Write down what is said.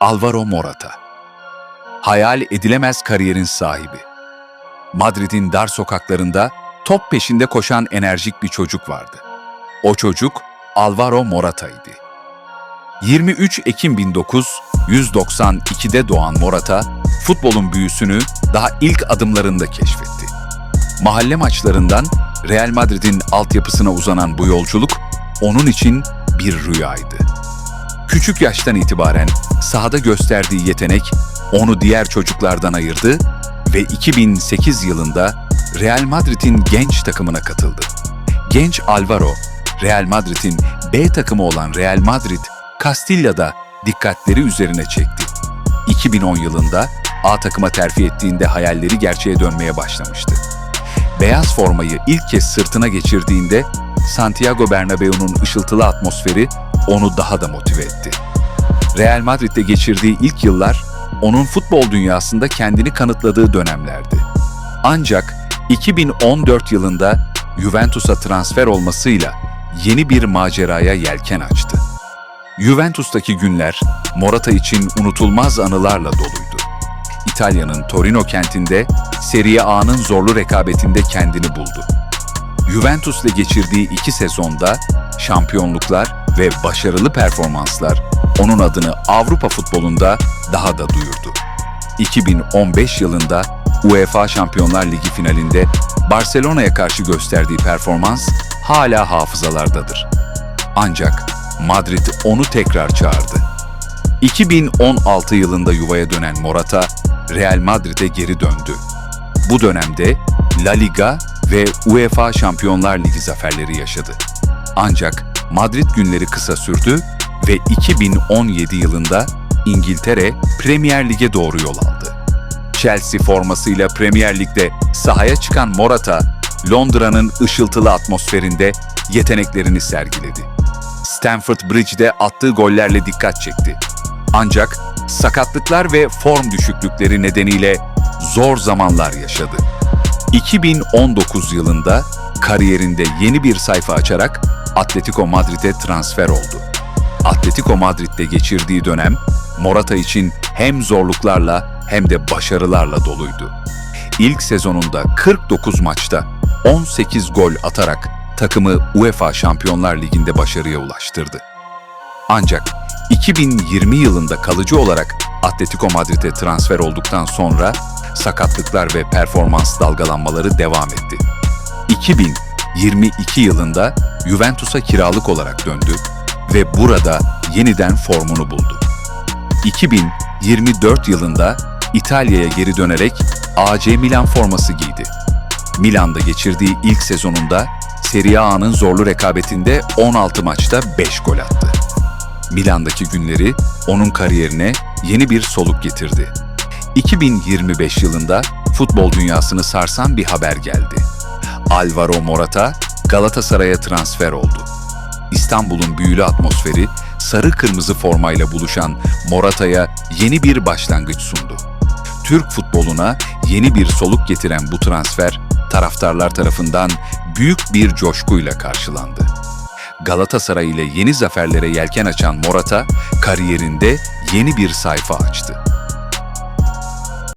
Alvaro Morata. Hayal edilemez kariyerin sahibi. Madrid'in dar sokaklarında top peşinde koşan enerjik bir çocuk vardı. O çocuk Alvaro Morata'ydı. 23 Ekim 1992'de doğan Morata, futbolun büyüsünü daha ilk adımlarında keşfetti. Mahalle maçlarından Real Madrid'in altyapısına uzanan bu yolculuk onun için bir rüyaydı. Küçük yaştan itibaren sahada gösterdiği yetenek onu diğer çocuklardan ayırdı ve 2008 yılında Real Madrid'in genç takımına katıldı. Genç Alvaro, Real Madrid'in B takımı olan Real Madrid, Castilla'da dikkatleri üzerine çekti. 2010 yılında A takıma terfi ettiğinde hayalleri gerçeğe dönmeye başlamıştı. Beyaz formayı ilk kez sırtına geçirdiğinde Santiago Bernabeu'nun ışıltılı atmosferi onu daha da motive etti. Real Madrid'de geçirdiği ilk yıllar onun futbol dünyasında kendini kanıtladığı dönemlerdi. Ancak 2014 yılında Juventus'a transfer olmasıyla yeni bir maceraya yelken açtı. Juventus'taki günler Morata için unutulmaz anılarla doluydu. İtalya'nın Torino kentinde Serie A'nın zorlu rekabetinde kendini buldu. Juventus'la geçirdiği iki sezonda şampiyonluklar ve başarılı performanslar onun adını Avrupa futbolunda daha da duyurdu. 2015 yılında UEFA Şampiyonlar Ligi finalinde Barcelona'ya karşı gösterdiği performans hala hafızalardadır. Ancak Madrid onu tekrar çağırdı. 2016 yılında yuvaya dönen Morata, Real Madrid'e geri döndü. Bu dönemde La Liga ve UEFA Şampiyonlar Ligi zaferleri yaşadı. Ancak Madrid günleri kısa sürdü ve 2017 yılında İngiltere Premier Lig'e doğru yol aldı. Chelsea formasıyla Premier Lig'de sahaya çıkan Morata, Londra'nın ışıltılı atmosferinde yeteneklerini sergiledi. Stamford Bridge'de attığı gollerle dikkat çekti. Ancak sakatlıklar ve form düşüklükleri nedeniyle zor zamanlar yaşadı. 2019 yılında kariyerinde yeni bir sayfa açarak Atletico Madrid'e transfer oldu. Atletico Madrid'de geçirdiği dönem Morata için hem zorluklarla hem de başarılarla doluydu. İlk sezonunda 49 maçta 18 gol atarak takımı UEFA Şampiyonlar Ligi'nde başarıya ulaştırdı. Ancak 2020 yılında kalıcı olarak Atletico Madrid'e transfer olduktan sonra sakatlıklar ve performans dalgalanmaları devam etti. 2022 yılında Juventus'a kiralık olarak döndü ve burada yeniden formunu buldu. 2024 yılında İtalya'ya geri dönerek AC Milan forması giydi. Milan'da geçirdiği ilk sezonunda Serie A'nın zorlu rekabetinde 16 maçta 5 gol attı. Milan'daki günleri onun kariyerine yeni bir soluk getirdi. 2025 yılında futbol dünyasını sarsan bir haber geldi. Alvaro Morata Galatasaray'a transfer oldu. İstanbul'un büyülü atmosferi sarı kırmızı formayla buluşan Morata'ya yeni bir başlangıç sundu. Türk futboluna yeni bir soluk getiren bu transfer taraftarlar tarafından büyük bir coşkuyla karşılandı. Galatasaray ile yeni zaferlere yelken açan Morata kariyerinde yeni bir sayfa açtı.